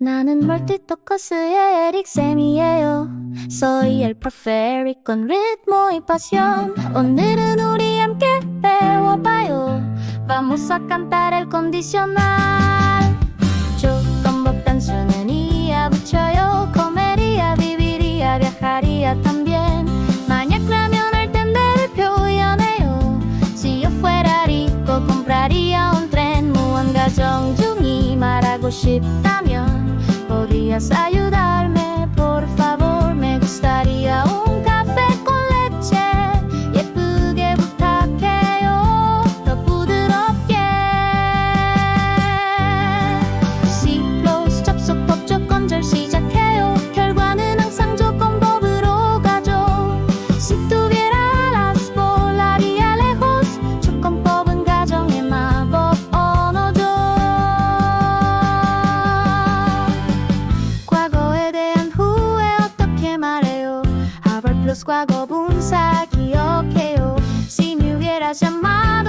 나는 멀티토커스의 에릭쌤이에요 Soy el profe con ritmo y pasión 오늘은 우리 함께 배워봐요 Vamos a cantar el condicional 조건 법 단수는 이야 붙여요 Comería, viviría, viajaría también 만약 라면 할땐 내를 표현해요 Si yo fuera rico compraría un tren 무언가 정중히 말하고 싶다면 podrías ayudar. los guagobunsa, kioqueo. Si me hubieras llamado.